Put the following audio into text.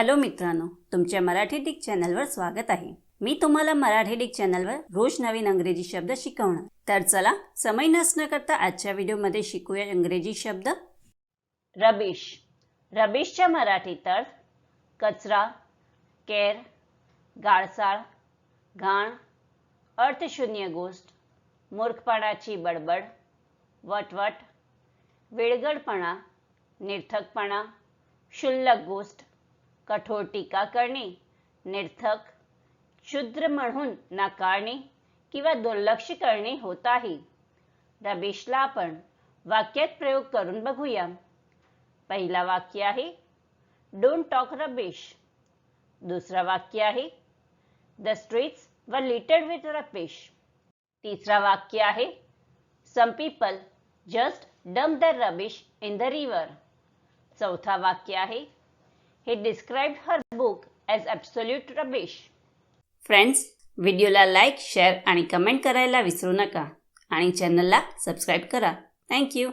Hello मित्रांनो तुमच्या Marathi Dick चॅनलवर स्वागत आहे. मी तुम्हाला मराठी डिक चॅनलवर रोज नवीन अंग्रेजी शब्द शिकवणार. तर चला समय नसणं करता आजच्या व्हिडिओमध्ये शिकूया इंग्रजी शब्द. रबिश. रबिशच्या मराठीत अर्थ कचरा केर गाळसाळ घाण अर्थशून्य गोष्ट मूर्खपणाची बडबड वटवट विळगडपणा निर्थकपणा क्षुल्लक गोष्ट कठोर टीका करणे निर्थक क्षुद्र म्हणून नाकारणे किंवा दुर्लक्ष करणे होत आहे. रमेशला आपण वाक्यात प्रयोग करून बघूया. पहिला वाक्य आहे डोंट टॉक रबेश दुसरा वाक्य आहे the streets were littered with रपेश तिसरा वाक्य आहे some people just dump the rubbish in the river चौथा वाक्य आहे हे described her book as absolute rubbish. Friends व्हिडिओला लाईक शेअर आणि कमेंट करायला विसरू नका. आणि चॅनलला सबस्क्राईब करा. थँक्यू